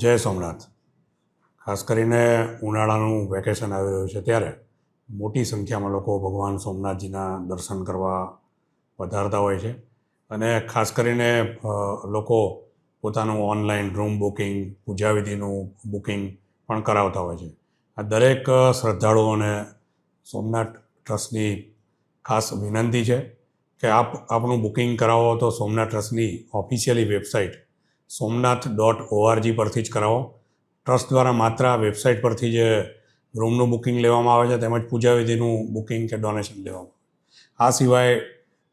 જય સોમનાથ. ખાસ કરીને ઉનાળાનું વેકેશન આવી રહ્યું છે ત્યારે મોટી સંખ્યામાં લોકો ભગવાન સોમનાથજીના દર્શન કરવા પધારતા હોય છે અને ખાસ કરીને લોકો પોતાનું ઓનલાઈન રૂમ બુકિંગ પૂજાવિધિનું બુકિંગ પણ કરાવતા હોય છે. આ દરેક શ્રદ્ધાળુઓને સોમનાથ ટ્રસ્ટની ખાસ વિનંતી છે કે આપ, આપનું બુકિંગ કરાવો તો સોમનાથ ટ્રસ્ટની officially website Somnath dot ORG પરથી જ કરાવો. ટ્રસ્ટ દ્વારા માત્ર આ વેબસાઇટ પરથી જ રૂમનું બુકિંગ લેવામાં આવે છે તેમજ પૂજાવિધિનું બુકિંગ કે ડોનેશન લેવામાં આ સિવાય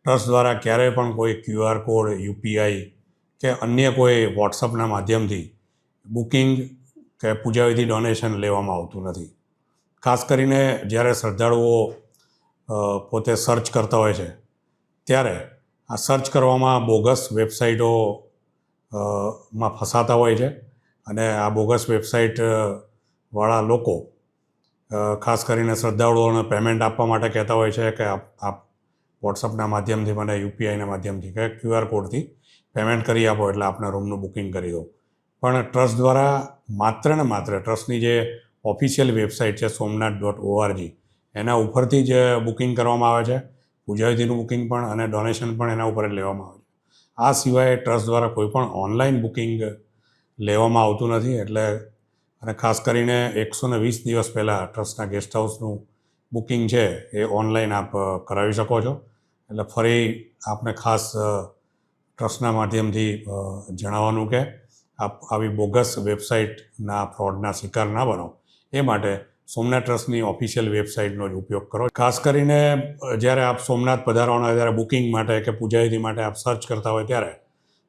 ટ્રસ્ટ દ્વારા ક્યારેય પણ કોઈ ક્યુઆર કોડ યુપીઆઈ કે અન્ય કોઈ વોટ્સઅપના માધ્યમથી બુકિંગ કે પૂજાવિધિ ડોનેશન લેવામાં આવતું નથી. ખાસ કરીને જ્યારે શ્રદ્ધાળુઓ પોતે સર્ચ કરતા હોય છે, ત્યારે આ સર્ચ કરવામાં બોગસ વેબસાઇટો માં ફસાતા હોય છે. અને આ બોગસ વેબસાઇટ વાળા લોકો ખાસ કરીને શ્રદ્ધાળુઓને પેમેન્ટ આપવા માટે કહેતા હોય છે કે આપ આપ વોટ્સઅપના માધ્યમથી મને યુપીઆઈના માધ્યમથી કે ક્યુઆર કોડથી પેમેન્ટ કરી આપો એટલે આપના રૂમનું બુકિંગ કરી દો. પણ ટ્રસ્ટ દ્વારા માત્ર ને માત્ર ટ્રસ્ટની જે ઓફિશિયલ વેબસાઇટ છે સોમનાથ ડોટ ઓઆરજી, એના ઉપરથી જ બુકિંગ કરવામાં આવે છે. પૂજાવિધિનું બુકિંગ પણ અને ડોનેશન પણ એના ઉપર જ લેવામાં આવે છે. આ સિવાય ટ્રસ્ટ દ્વારા કોઈ પણ ઓનલાઈન બુકિંગ લેવામાં આવતું નથી. એટલે અને ખાસ કરીને એકસો ને વીસ દિવસ પહેલાં ટ્રસ્ટના ગેસ્ટ હાઉસનું બુકિંગ છે એ ઓનલાઈન આપ કરાવી શકો છો. એટલે ફરી આપને ખાસ ટ્રસ્ટના માધ્યમથી જણાવવાનું કે આપ આવી બોગસ વેબસાઇટના ફ્રોડના શિકાર ના બનો. એ માટે સોમનાથ ટ્રસ્ટની ઓફિશિયલ વેબસાઇટનો જ ઉપયોગ કરો. ખાસ કરીને જ્યારે આપ સોમનાથ પધારવાના હોય, ત્યારે બુકિંગ માટે કે પૂજાવિધિ માટે આપ સર્ચ કરતા હોય ત્યારે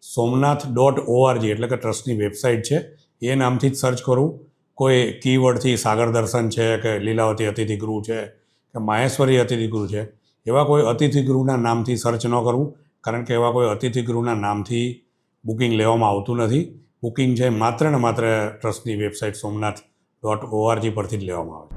સોમનાથ ડોટ ઓઆરજી એટલે કે ટ્રસ્ટની વેબસાઇટ છે. એ નામથી જ સર્ચ કરવું કોઈ કીવર્ડથી સાગર દર્શન છે કે લીલાવતી અતિથિગૃહ છે કે માહેશ્વરી અતિથિગૃહ છે, એવા કોઈ અતિથિગૃહના નામથી સર્ચ ન કરવું કારણ કે એવા કોઈ અતિથિગૃહના નામથી બુકિંગ લેવામાં આવતું નથી. બુકિંગ છે માત્ર ને માત્ર ટ્રસ્ટની વેબસાઇટ સોમનાથ ડોટ ઓઆરજી પરથી જ લેવામાં આવે છે.